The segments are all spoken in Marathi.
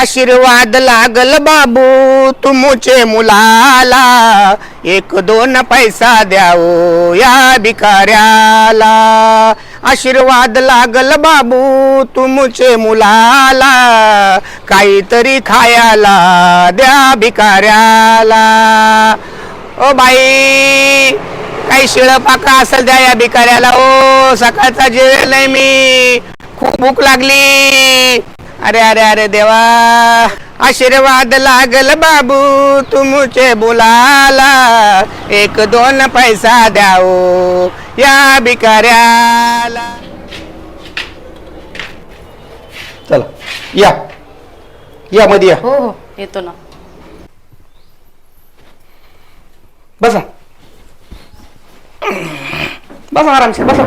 आशीर्वाद लागल बाबू तुमचे मुलाला. एक दोन पैसा द्याओ या भिकाऱ्याला. आशीर्वाद लागल बाबू तुमचे मुलाला. काहीतरी खायला द्या भिकाऱ्याला. ओ बाई काही शिळपाका असेल द्या या भिकाऱ्याला. ओ सकाळचा जेवेल नाही मी. खूप भूक लागली. अरे अरे अरे देवा. आशीर्वाद लागल बाबू तुमचे बोलाला. एक दोन पैसा द्याओ या भिकाऱ्याला. चला या. या मध्ये या. हो हो येतो ना. बसा. बसा आरामशीर बसा.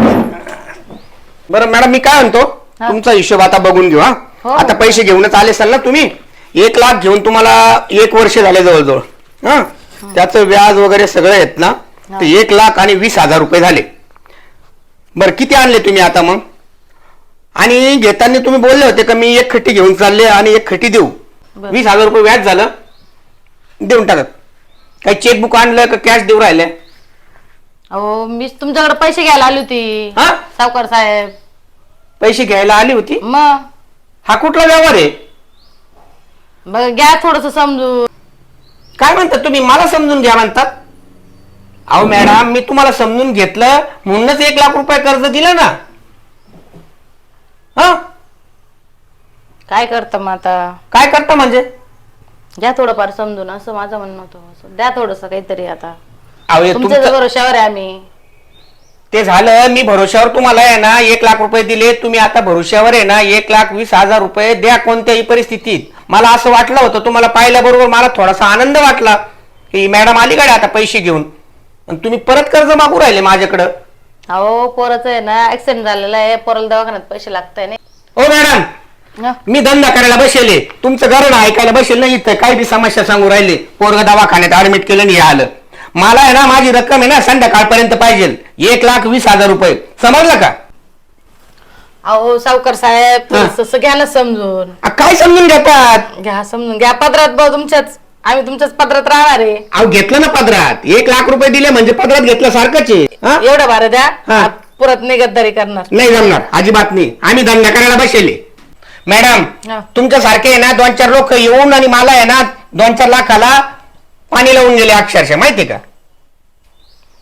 बरं मॅडम मी काय म्हणतो. तुमचा हिशोब आता बघून घेऊ हा. हो. आता पैसे घेऊनच आले असाल ना तुम्ही एक लाख घेऊन तुम्हाला एक वर्ष झाले जवळजवळ हा. त्याचं व्याज वगैरे सगळं आहेत ना ते एक लाख आणि वीस हजार रुपये झाले. बरं किती आणले तुम्ही आता मग? आणि घेताना तुम्ही बोलले होते का मी एक खट्टी घेऊन चालले आणि एक खट्टी देऊ. वीस हजार रुपये व्याज झालं देऊन टाकत. काही चेकबुक आणलं का कॅश देऊ राहिले? अहो मी तुमच्याकडे पैसे घ्यायला आली होती हा? सावकार साहेब. पैसे घ्यायला आली होती. मग? हा कुठला व्यवहार आहे? बघ घ्या थोडस समजून. काय म्हणतात तुम्ही? मला समजून घ्या म्हणतात. अहो मॅडम मी तुम्हाला समजून घेतलं. म्हणूनच एक लाख रुपये कर्ज दिलं ना. हा? काय करतं मग आता? काय करता म्हणजे? घ्या थोडंफार समजून असं माझं म्हणणं होतं. असं द्या थोडस काहीतरी आता. अहो हे तुमच्या तुमचं भरोशावर आहे आम्ही. ते झालं मी भरोश्यावर तुम्हाला आहे ना एक लाख रुपये दिले तुम्ही आता भरोश्यावर आहे ना एक लाख वीस हजार रुपये द्या कोणत्याही परिस्थितीत. मला असं वाटलं होतं तुम्हाला पाहिल्याबरोबर मला थोडासा आनंद वाटला की मॅडम अलीकडे आता पैसे घेऊन. आणि तुम्ही परत कर्ज मागू राहिले माझ्याकडं. अहो पोराचं आहे ना ऍक्सिडेंट झालेला आहे पोराला दवाखान्यात पैसे लागताय नाही. ओ मॅडम. हा. मी धंदा करायला बसेले. तुमचं घरण ऐकायला बसेल नाही इथं. काही बी समस्या सांगू राहिले. पोरग दवाखान्यात ऍडमिट केलं नाही आलं. मला आहे ना माझी रक्कम आहे ना संध्याकाळपर्यंत पाहिजे. एक लाख वीस हजार रुपये. समजलं का? अहो सावकार साहेब. थोडंसं घ्या ना समजून. आ, काय समजून घेतात? घ्या समजून. घ्या पदरात भाऊ तुमच्याच. आम्ही तुमच्याच पदरात राहणार आहे. अहो घेतलं ना पदरात. एक लाख रुपये दिले म्हणजे पदरात घेतलं सारखंच आहे. हा? एवढं भार द्या. हा. पुरत नाही गद्दारी करणार. नाही जमणार. अजिबात नाही. आम्ही धंदा करायला बसेले मॅडम हा. तुमच्या सारखे आहे ना दोन चार लोक येऊन आणि मला आहे ना दोन चार लाखाला पाणी लावून गेले अक्षरशः माहितीये का?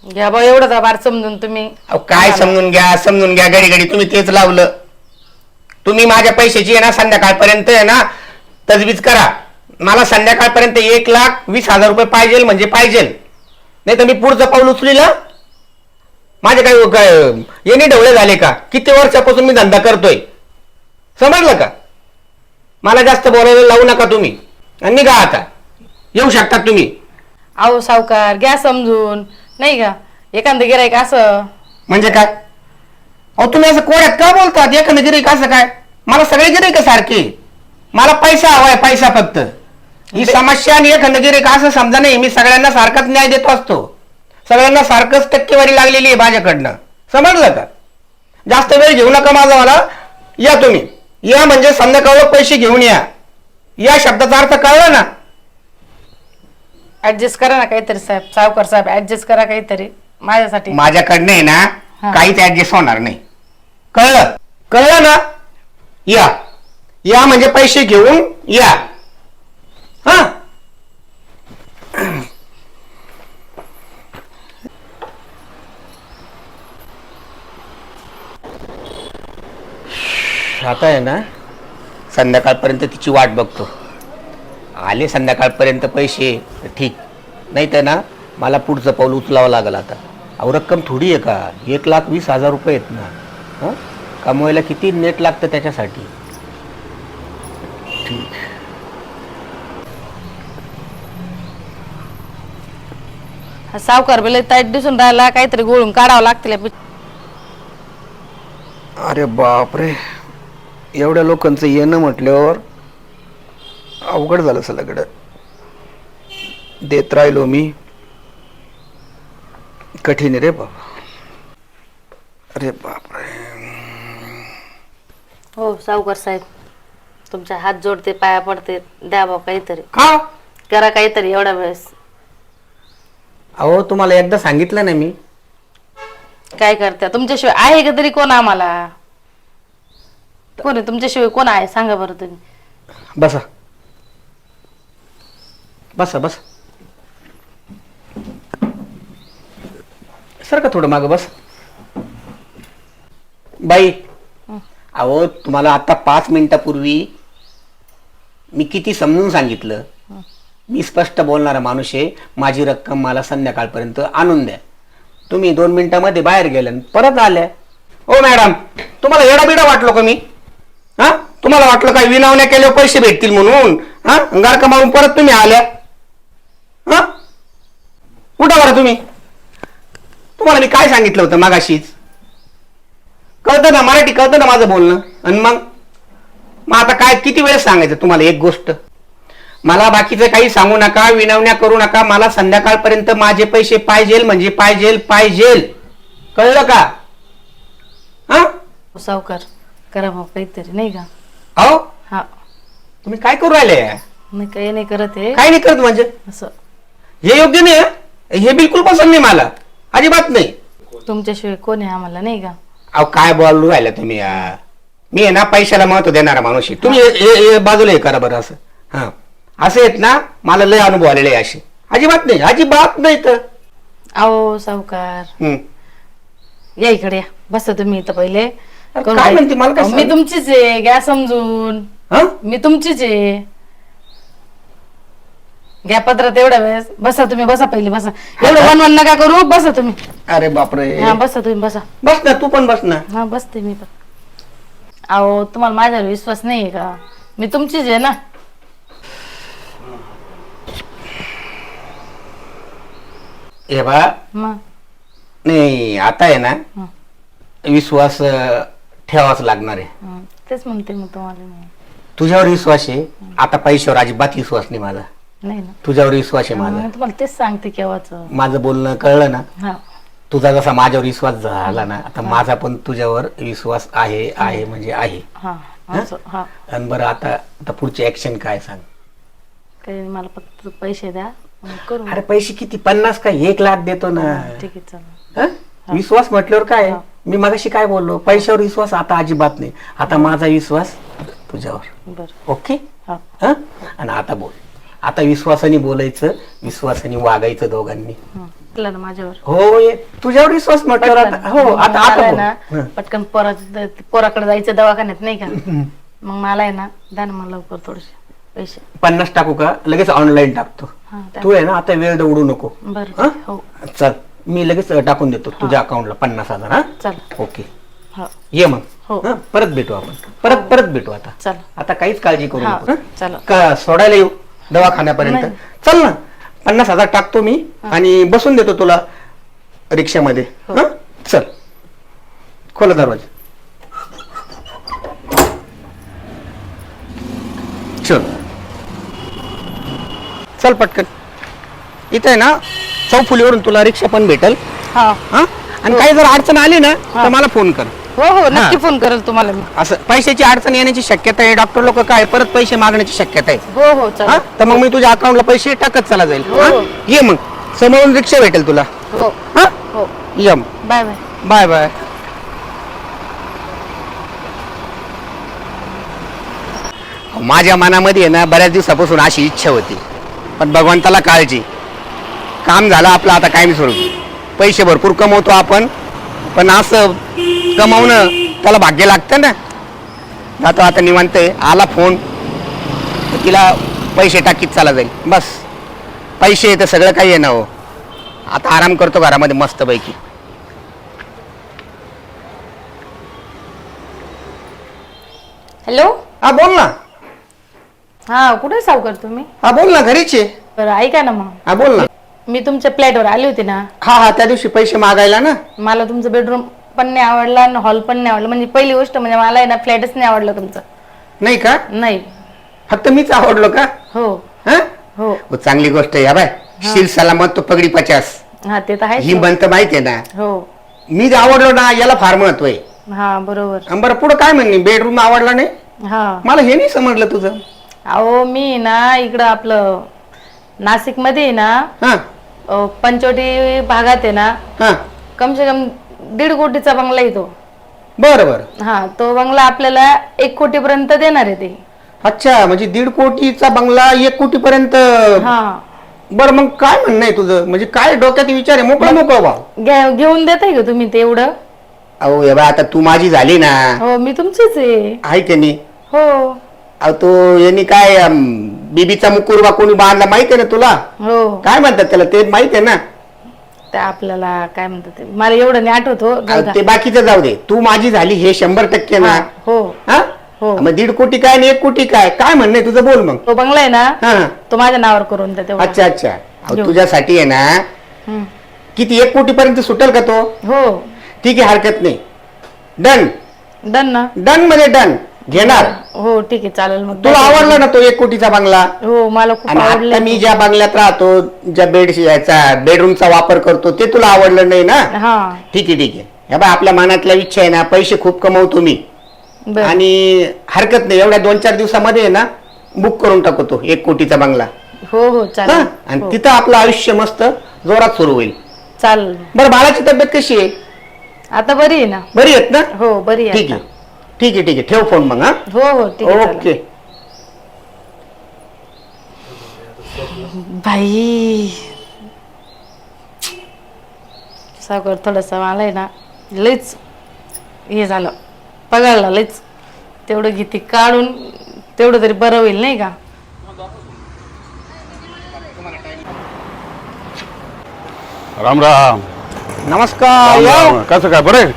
घ्या भाऊ एवढं भार समजून तुम्ही. अहो काय समजून घ्या समजून घ्या घडी घडी तुम्ही तेच लावलं. तुम्ही माझ्या पैशाची आहे ना संध्याकाळपर्यंत आहे ना तजवीज करा. मला संध्याकाळपर्यंत एक लाख वीस हजार रुपये पाहिजे म्हणजे पाहिजे. नाही तर मी पुढचं पाऊल उचलीला? माझे काही काय येणे ढवळे झाले का? किती वर्षापासून मी धंदा करतोय? समजलं का? मला जास्त बोलायला लावू नका तुम्ही. आणि निघा आता. येऊ शकता तुम्ही. अहो सावकार घ्या समजून. नाही का? एखादं गिरायक असं. म्हणजे काय? अहो तुम्ही असं कोड्यात का बोलतात? एखादं गिराईक असं काय? मला सगळे गिराईक सारखे. मला पैसा हवाय पैसा फक्त. ही समस्या आणि एखादं गिराईक असं समजा नाही मी सगळ्यांना सारखाच न्याय देतो असतो. सगळ्यांना सारखंच टक्केवारी लागलेली आहे माझ्याकडनं. समजलं का? जास्त वेळ घेऊ नका माझा मला. या तुम्ही. या म्हणजे संध्याकाळ पैसे घेऊन या. या शब्दाचा अर्थ कळला ना? ऍडजस्ट करा ना काहीतरी साहेब सावकार साहेब ऍडजस्ट करा काहीतरी. माझ्यासाठी. माझ्याकडनं आहे ना हा. काहीच ऍडजस्ट होणार नाही. कळलं? कळलं ना? या. या म्हणजे पैसे घेऊन या. हा? आता आहे ना संध्याकाळपर्यंत तिची वाट बघतो. आले संध्याकाळपर्यंत पैसे तर ठीक. नाही तर ना मला पुढचं पाऊल उचलावं लागेल आता. अहो रक्कम थोडी आहे का? एक लाख वीस हजार रुपये आहेत ना. हं? कमवायला किती नेट लागतं त्याच्यासाठी? ठीक. हा सावकार बिल ताईट दिसून राहिला काहीतरी गोळून काढावं लागतील या अरे बापरे. एवढ्या लोकांचं येणं म्हटल्यावर अवघड झालं सगळं. देत राहिलो मी. कठीण आहे रे बाबा. अरे बापरे. हो सावकार साहेब. तुमच्या हात जोडते पाया पडते द्या भाऊ काहीतरी. का? करा काहीतरी एवढ्या वेळेस. अहो तुम्हाला एकदा सांगितलं ना मी. काय करत्या तुमच्याशिवाय आहे का तरी कोण आम्हाला? कोण आहे? तुमच्याशिवाय कोण आहे? सांगा बरं तुम्ही. बसा. बसा बस. सर का थोडं मागं बस. बाई अहो तुम्हाला आता पाच मिनिटापूर्वी मी किती समजून सांगितलं. मी स्पष्ट बोलणारा माणूस आहे. माझी रक्कम मला संध्याकाळपर्यंत आणून द्या. तुम्ही दोन मिनिटामध्ये बाहेर गेल्या आणि परत आल्या. ओ मॅडम तुम्हाला येडाबिडा बिडा वाटलो का मी? हा? तुम्हाला वाटलं काय विनावण्या केल्यावर पैसे भेटतील म्हणून? हा? गारका मारून परत तुम्ही आल्या? हा? उठा बरं तुम्ही? तुम्हाला मी काय सांगितलं होतं मागाशीच? कळतं ना मराठी कळतं ना माझं बोलणं? आणि मग? मग आता काय किती वेळेस सांगायचं तुम्हाला एक गोष्ट? मला बाकीचं काही सांगू नका विनवण्या करू नका. मला संध्याकाळपर्यंत माझे पैसे पाहिजेल म्हणजे पाहिजेल पाहिजेल कळलं का? हा? सावकार. करा भाऊ काहीतरी नाही का? अहो? हा. तुम्ही काय करू राहिले? काही नाही करत आहे. काय नाही करत म्हणजे? असं. हे योग्य नाही हं? बिलकुल पसंत नाही मला. अजिबात नाही. तुमच्याशिवाय कोण आहे आम्हाला नाही का? अहो काय बोलू राहिला तुम्ही यार? मी आहे ना पैशाला महत्त्व देणारा माणूस आहे. तुम्ही हे- हे- हे बाजूला हे करा बरं असं. हा. असं आहेत ना मला लय अनुभव आलेले आहे असे. अजिबात नाही अजिबात नाही तर. आओ सावकार. हम्म. या इकडे या. बसा तुम्ही इथं पहिले. काय काय- म्हणते? मला काय अहो, मी सांग? तुमचीच आहे घ्या समजून. हं? मी तुमचीच आहे. घ्या पत्रात एवढ्या वेळेस. बसा तुम्ही बसा पहिले बसा. एवढं वन वन नका करू बसा तुम्ही. अरे बापरे. हा बसा तुम्ही बसा. बस ना तू पण बस ना. हा बसते मी पण. अहो तुम्हाला माझ्यावर विश्वास नाही का? मी तुमचीच आहे ना. हे बा. मग नाही आता आहे ना. हं. विश्वास अं, ठेवावाच लागणार आहे. हं, तेच म्हणते मी तुम्हाला. मी. तुझ्यावर विश्वास आहे. आता पैशावर अजिबात विश्वास नाही माझा. नाही ना. तुझ्यावर विश्वास आहे माझा. मी तुम्हाला तेच सांगते केव्हाच. माझं बोलणं कळलं ना? हा. तुझा जसा माझ्यावर विश्वास झाला ना आता माझा पण तुझ्यावर विश्वास आहे आहे म्हणजे आहे. हा असं हा. आणि बरं आता आता पुढची ऍक्शन काय सांग? काही नाही, मला फक्त पैसे द्या मग करू. अरे पैसे किती? पन्नास काय? एक लाख देतो ना. ठीक आहे चला. हं? विश्वास म्हटल्यावर काय? मी मगाशी काय बोललो? पैशावर विश्वास आता अजिबात नाही. आता माझा विश्वास तुझ्यावर. बर. ओके? हा. हं? आणि आता बोल. आता विश्वासाने बोलायचं विश्वासाने वागायचं दोघांनी. हं. कळलं ना माझ्यावर? हो ये- तुझ्यावर विश्वास म्हटल्यावर आता हो आता मला आता आहे बोल. ना हं. पटकन पोरा पोराकडे जायचं दवाखान्यात नाही का? मग मला आहे ना द्या ना मला लवकर थोडेसे पैसे. पन्नास टाकू का? लगेच ऑनलाईन टाकतो. हा द्या. तू आहे ना आता वेळ दवडू नको. बरं हं? हो. चल मी लगेच टाकून देतो तुझ्या अकाउंटला पन्नास हजार हा? चला. ओके. हो. ये मग. हो. हं? परत भेटू आपण. परत परत भेटू आता. चला. आता काहीच काळजी करू हा, नको हं? चला. का सोडायला येऊ? दवाखान्यापर्यंत. चल ना. पन्नास हजार टाकतो मी आणि बसून देतो तुला रिक्षामध्ये. हो. हं? चल. खोला दरवाजा. चल. चल पटकन. इथे आहे ना चौफुलीवरून तुला रिक्षा पण भेटल. हा. हा? आणि काही जर अडचण आली ना तर मला फोन कर. हो हो नक्की फोन करेल तुम्हाला मी. असं पैशाची अडचण येण्याची शक्यता आहे. डॉक्टर लोक काय परत पैसे मागण्याची शक्यता आहे. हो हो हा? तर मग मी तुझ्या अकाउंटला पैसे टाकत चला जाईल. हो. हा? ये मग. समोरून रिक्षा भेटेल तुला. हो. हा? हो. ये बाय बाय. Bye bye. माझ्या मनामध्ये ना बऱ्याच दिवसापासून अशी इच्छा होती. पण भगवंताला काळजी. काम झालं आपलं आता काय सोडू पैसे भरपूर कमवतो आपण. पण असं कमावणं त्याला भाग्य लागतं ना. जातो आता निवांत आहे. आला फोन तर तिला पैसे टाकीत चाला जाईल. बस. पैसे तर सगळं काही आहे ना हो. आता आराम करतो घरामध्ये मस्तपैकी. हॅलो? हा बोल ना. हा कुठे सावकार तुम्ही? हा बोल ना घरीच आहे. बरं ऐका ना मग. हा बोल ना. मी तुमच्या फ्लॅटवर आली होती ना. हा हा त्या दिवशी पैसे मागायला ना. मला तुमचं बेडरूम पण नाही आवडला आणि हॉल पण नाही आवडला. म्हणजे पहिली गोष्ट म्हणजे मला आहे ना फ्लॅटच नाही आवडलं तुमचं. नाही का? नाही. फक्त मीच आवडलो का? हो. हा? हो. हो, चांगली गोष्ट आहे हा बाय. शील सलामत तो पगडी पचास. हा ते तर ही आहे म्हणत माहिती आहे ना. हो. मी जे आवडलो ना याला फार महत्त्व आहे. हा बरोबर. आणि बरं पुढं काय म्हणणे बेडरूम आवडला नाही? हा. मला हे नाही समजलं तुझं. अहो मी ना इकडं आपलं नाशिकमध्ये ना हा. अ, पंचवटी भागात आहे ना हा. कम से कम दीड कोटीचा बंगला आहे तो. बरं बरं. हा तो बंगला आपल्याला एक कोटीपर्यंत देणार आहे ते. अच्छा म्हणजे दीड कोटीचा बंगला एक कोटी पर्यंत हा. बरं मग काय म्हणणं आहे तुझं? म्हणजे काय डोक्यात विचार आहे? मोकळं मोकळं वा घे- घेऊन देताय का तुम्ही ते एवढं? अहो हे बा आता तू माझी झाली ना. हो मी तुमचीच आहे. आहे की नाही? हो. अहो तो यांनी काय अम, बीबीचा मुकुरबा कोणी बांधला माहिती आहे ना तुला? हो. काय म्हणतात त्याला? ते माहिती आहे ना? ते आपल्याला काय म्हणतात ते? मला एवढं नाही आठवत हो जाऊ अहो, द्या. ते बाकीचं जाऊ दे. तू माझी झाली हे शंभर टक्के ना. हा, हो. हा? हो. मग दीड कोटी काय आणि एक कोटी काय? काय म्हणणं आहे तुझं? बोल मग. तो बंगला आहे ना हा. तो माझ्या नावावर करून द्या तेवढा. अच्छा अच्छा. अहो, घेऊ. तुझ्यासाठी आहे ना हम्म. किती एक कोटी पर्यंत सुटेल का तो? हो. ठीक आहे हरकत नाही. डन. डन ना. डनमध्ये डन. घेणार? हो ठीक आहे चालेल मग. तुला आवडला ना तो एक कोटीचा बंगला? हो मला खूप आणि आवडलं आता मी ज्या बंगल्यात राहतो ज्या बेड याचा बेडरूमचा वापर करतो ते तुला आवडलं नाही ना? हा. ठीक आहे ठीक आहे. हे बा आपल्या मनातल्या इच्छा आहे ना पैसे खूप कमवतो मी. बर. आणि हरकत नाही एवढ्या दोन चार दिवसामध्ये आहे ना बुक करून टाकतो एक कोटीचा बंगला. हो हो हा? चालेल आणि हो, तिथं आपलं आयुष्य मस्त जोरात सुरू होईल. चालेल. बरं बाळाची तब्येत कशी आहे? आता बरी आहे ना? बरी आहेत ना? हो बरी आहे ठीक आहे. ठीक आहे ठीक आहे. ठेव फोन मग हा. हो हो ठीक आहे. ओके. बाई. सागर थोडस मला आहे ना लईच हे झालं पगारला लईच. तेवढं घेते काढून तेवढं तरी बरं होईल नाही का? राम राम. नमस्कार राम या राम. कसं काय बरं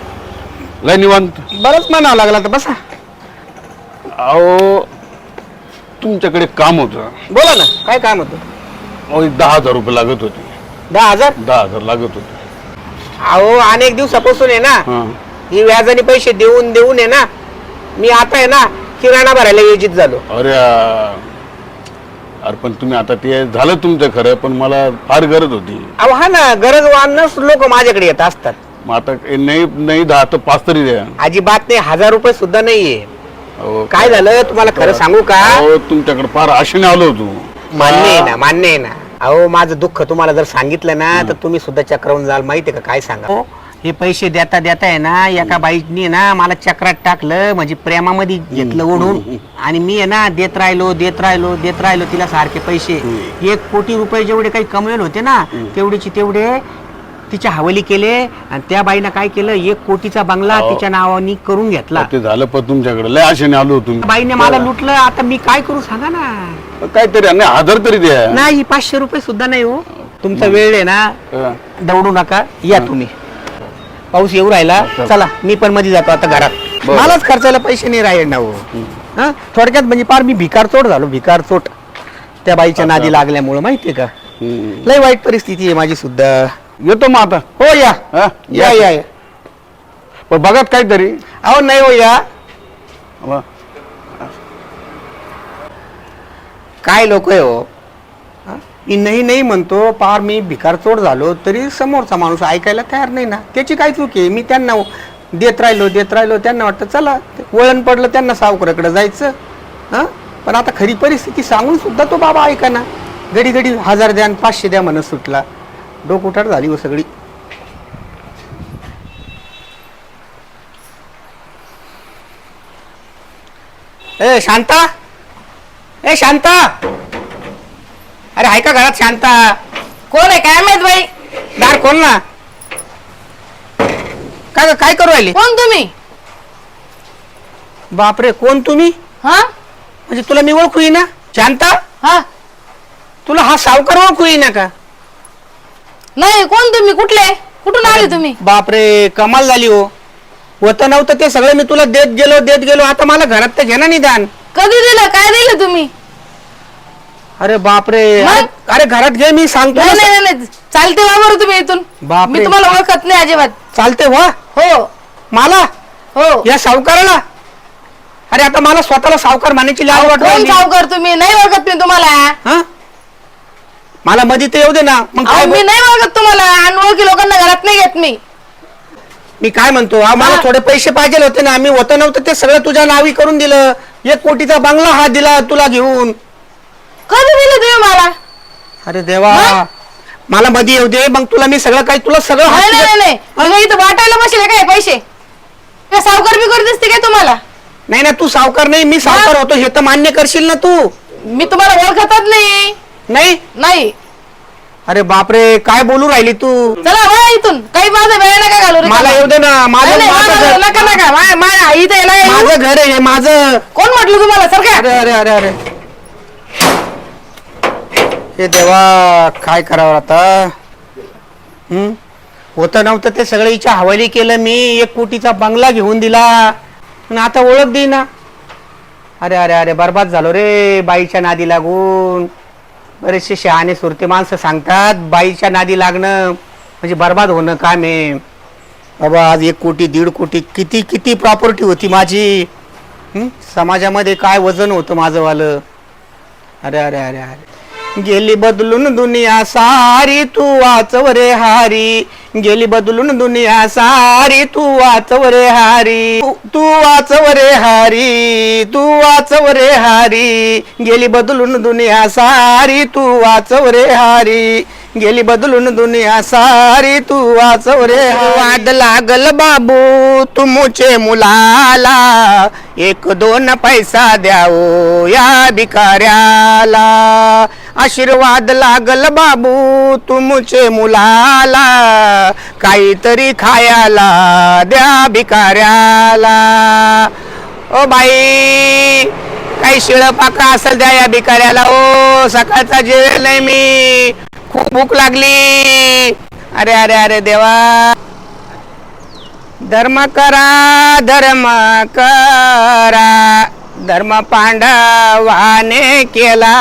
लय निवांत. बरंच म्हणावं लागला तर बसा. अहो तुमच्याकडे काम होतं. बोला ना काय काम होतं? अहो एक दहा हजार रुपये लागत होते. दहा हजार? दहा हजार लागत होते. अहो अनेक दिवसापासून आहे ना हा. ही व्याजाने पैसे देऊन देऊन आहे ना मी आता आहे ना किराणा भरायला योजित झालो. अरे आ, अरे पण तुम्ही आता ते झालं तुमचं खरं पण मला फार गरज होती. अहो हा ना गरजवानच लोक माझ्याकडे येत असतात. मग आता नाही नाही दहा तर पाच तरी द्या. अजिबात नाही हजार रुपये सुद्धा नाहीये. अहो, काय झालं? तुम्हाला खरं सांगू का? अहो, तुमच्याकडे फार आशेने आलो होतो. मान्य आहे ना मान्य आहे ना. अहो माझं दुःख तुम्हाला जर सांगितलं ना तर तुम्ही सुद्धा चक्रावून जाल. माहितीये का? काय सांगा? हो, हे पैसे देता देता आहे ना एका बाईनी ना मला चक्रात टाकलं म्हणजे प्रेमामध्ये घेतलं ओढून. आणि मी आहे ना देत राहिलो देत राहिलो देत राहिलो तिला सारखे पैसे. एक कोटी रुपये जेवढे काही कमवेल होते ना तेवढेची तेवढे तिच्या हवाली केले आणि त्या बाईनं काय केलं एक कोटीचा बंगला अहो. तिच्या नावानी करून घेतला. ते झालं पण तुमच्याकडे. लय आशेने आलो मी. बाईने मला लुटलं आता मी काय करू सांगा ना. काहीतरी नाही हजार तरी द्या. नाही पाचशे रुपये सुद्धा नाही हो. तुमचा वेळ आहे ना हा. दौडू नका. या तुम्ही. पाऊस येऊ राहिला. चला मी पण मध्ये जातो आता घरात. बरं. मलाच खर्चायला पैसे नाही राहिले ना हो. हा? थोडक्यात म्हणजे पार मी भिकार चोट झालो भिकार चोट. त्या बाईच्या नादी लागल्यामुळं माहितीये का? हम्म. लय वाईट परिस्थिती आहे माझी सुद्धा. येतो मग आता. हो या. हा? या या. या. पण बघत काहीतरी. अहो नाही हो या. काय लोक आहे हो? हा? मी नाही नाही म्हणतो. पार मी भिकार चोट झालो तरी समोरचा माणूस ऐकायला तयार नाही ना. त्याची काय चूक आहे? मी त्यांना देत राहिलो देत राहिलो. त्यांना वाटतं चला वळण पडलं त्यांना सावकाराकडे जायचं. हा? पण आता खरी परिस्थिती सांगून सुद्धा तो बाबा ऐका ना. घडी घडी हजार द्या आणि पाचशे द्या म्हणत सुटला. डोकुटार झाली हो सगळी. ए शांता. ए शांता. अरे आहे का घरात शांता? कोण आहे? काय माहीत बाई? दार खोल ना. काय काय करू राहिले? कोण तुम्ही? बापरे कोण तुम्ही? हा? म्हणजे तुला मी ओळखू ना? शांता? हा. तुला हा सावकार ओळखू ना का? नाही कोण तुम्ही? कुठले? कुठून आले तुम्ही? बापरे कमाल झाली हो. होतं नव्हतं ते सगळं मी तुला देत गेलो देत गेलो. आता मला घरात तर घे ना निदान. कधी दिलं? काय दिलं तुम्ही? अरे बापरे मग? अरे अरे घरात घे मी सांगतो नाही ना. नाही नाही, नाही चालते वा बरं तुम्ही इथून. बापरे. मी तुम्हाला ओळखत नाही अजिबात. चालते वा? हो. मला? हो. या सावकाराला? अरे आता मला स्वतःला सावकार मानायची लाज वाटू कोण राहिली. सावकार तुम्ही? नाही ओळखत मी तुम्हाला. हा? मला मध्ये ते येऊ दे ना. मग अहो, मी बोल- नाही ओळखत तुम्हाला. अनोळखी लोकांना घरात नाही घेत मी. मी काय म्हणतो? हा, मला. थोडे पैसे पाहिजे होते ना. मी होतं नव्हतं ते सगळं तुझ्या नावी करून दिलं. एक कोटीचा बंगला हा दिला तुला घेऊन. कधी दिलं तुम्ही मला? अरे देवा. मला मध्ये येऊ दे. मग तुला मी सगळं काही तुला सगळं नाही हाती नाही देत- नाही. मग इथं वाटायला बसले काय पैसे? काय सावकार बी करू दिसते काय तुम्हाला? नाही ना तू सावकार नाही मी सावकार होतो. हे तर मान्य करशील ना तू. मी तुम्हाला ओळखतच नाही. नाही. नाही. अरे बापरे काय बोलू राहिली तू? चला वा इथून. काही माझा वेळ नका घालू रे मला येऊ दे ना माझं नाही, माझं घर- नका नका. मा- इथं यायला येऊ. माझं घर आहे हे माझं कोण म्हटलं तुम्हाला सर काय अरे अरे अरे अरे. हे देवा काय करावं आता? हम्म होतं नव्हतं ते सगळं हिच्या हवाली केलं मी. एक कोटीचा बंगला घेऊन दिला. आणि आता ओळख दे ना अरे अरे अरे बरबाद झालो रे बाईच्या नादी लागून. बरेचसे शहाणे सुरते माणसं सांगतात बाईच्या नादी लागणं म्हणजे बरबाद होणं काम आहे बाबा आज एक कोटी दीड कोटी किती किती प्रॉपर्टी होती माझी? हं? समाजामध्ये काय वजन होतं माझंवालं अरे अरे अरे अरे. गेली बदलून दुनिया सारी तू वाचव रे हारी. गेली बदलून दुनिया सारी तू वाचव रे हारी. तू- वाचव रे हारी तू वाचव रे हारी. गेली बदलून दुनिया सारी तू वाचव रे हारी. गेली बदलून दुनिया सारी तू वाचव रे वाद लागल बाबू तुमचे मुलाला. एक दोन पैसा द्याओ या भिकाऱ्याला. आशीर्वाद लागल बाबू तुमचे मुलाला. काहीतरी खायला द्या भिकाऱ्याला. ओ बाई काही शिळ पाका असेल द्या या भिकाऱ्याला. ओ सकाळचा जेवेल नाही मी. खूप भूक लागली. अरे अरे अरे देवा. धर्म करा धर्म करा. धर्म पांडवाने केला.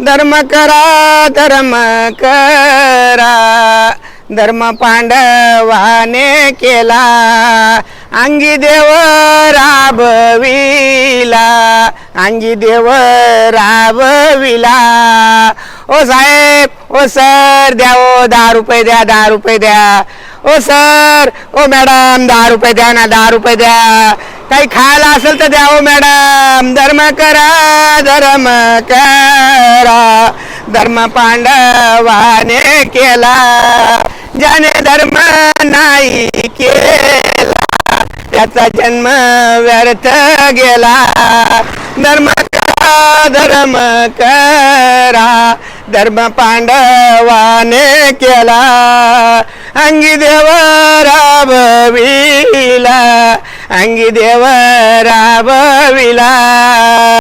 धर्म करा धर्म करा. धर्म पांडवाने केला. अंगी देव राबविला. अंगी देव राबविला. ओ साहेब ओ सर द्या ओ दहा रुपये द्या दहा रुपये द्या. ओ सर ओ मॅडम दहा रुपये द्या ना दहा रुपये द्या. काही खायला असेल तर द्या ओ मॅडम. धर्म करा धर्म करा. धर्म पांडवाने केला. ज्याने धर्म नाही केला. त्याचा जन्म व्यर्थ गेला. धर्म करा धर्म करा. धर्म पांडवाने केला. अंगी देव राबविला. अंगी देव राबविला.